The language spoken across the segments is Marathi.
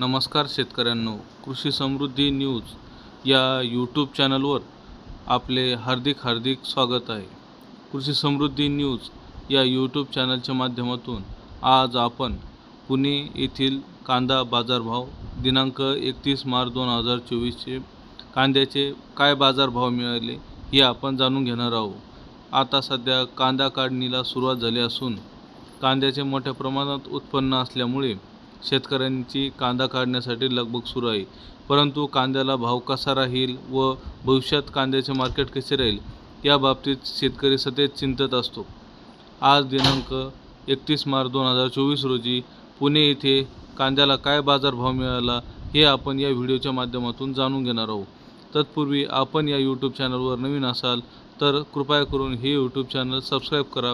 नमस्कार शेतकऱ्यांनो कृषी समृद्धी न्यूज या यूट्यूब चॅनलवर आपले हार्दिक हार्दिक स्वागत आहे. कृषी समृद्धी न्यूज या यूट्यूब चॅनलच्या माध्यमातून आज आपण पुणे येथील कांदा बाजारभाव दिनांक एकतीस मार्च दोन हजार चोवीसचे कांद्याचे काय बाजारभाव मिळाले हे आपण जाणून घेणार आहोत. आता सध्या कांदा काढणीला सुरुवात झाली असून कांद्याचे मोठ्या प्रमाणात उत्पन्न असल्यामुळे शेतकऱ्यांची कांदा काढण्यासाठी लगबग सुरू आहे. परंतु कांद्याला भाव कसा राहील व भविष्यात कांद्याचे मार्केट कसे राहील या बाबतीत शेतकरी सतत चिंतत असतो. आज दिनांक एकतीस मार्च दोन हजार चोवीस रोजी पुणे येथे कांद्याला काय बाजारभाव मिळाला हे आपण या व्हिडिओच्या माध्यमातून जाणून घेणार आहोत. तत्पूर्वी आपण या यूट्यूब चॅनलवर नवीन असाल तर कृपया करून हे यूट्यूब चॅनल सबस्क्राईब करा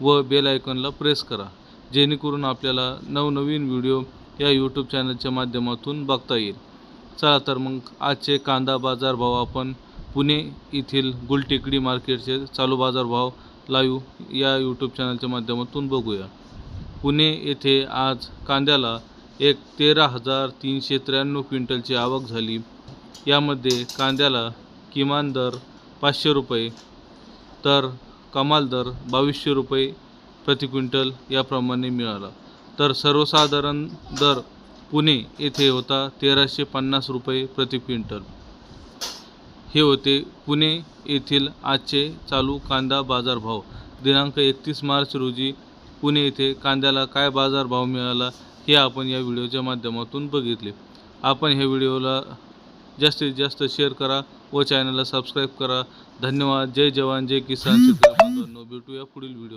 व बेल आयकॉनला प्रेस करा. जेणेकरून आपल्याला नवनवीन व्हिडिओ या यूट्यूब चॅनलच्या माध्यमातून बघता येईल. चला तर मग आजचे कांदा बाजारभाव आपण पुणे येथील गुलटेकडी मार्केटचे चालू बाजारभाव लाईव्ह या यूट्यूब चॅनलच्या माध्यमातून बघूया. पुणे येथे आज कांद्याला एक तेरा हजार तीनशे त्र्याण्णव क्विंटलची आवक झाली. यामध्ये कांद्याला किमान दर पाचशे रुपये तर कमाल दर बावीसशे रुपये प्रति क्विंटल याप्रमाणे मिळाला. तर सर्वसाधारण दर पुणे येथे होता तेराशे पन्नास रुपये प्रति क्विंटल. हे होते पुणे येथील आजचे चालू कांदा बाजारभाव. दिनांक एकतीस मार्च रोजी पुणे येथे कांद्याला काय बाजारभाव मिळाला हे आपण या व्हिडिओच्या माध्यमातून बघितले. आपण ह्या व्हिडिओला जास्तीत जास्त शेअर करा व चॅनलला सबस्क्राईब करा. धन्यवाद. जय जवान. जय किसान. शेतकरी बांधवांनो. भेटूया पुढील व्हिडिओ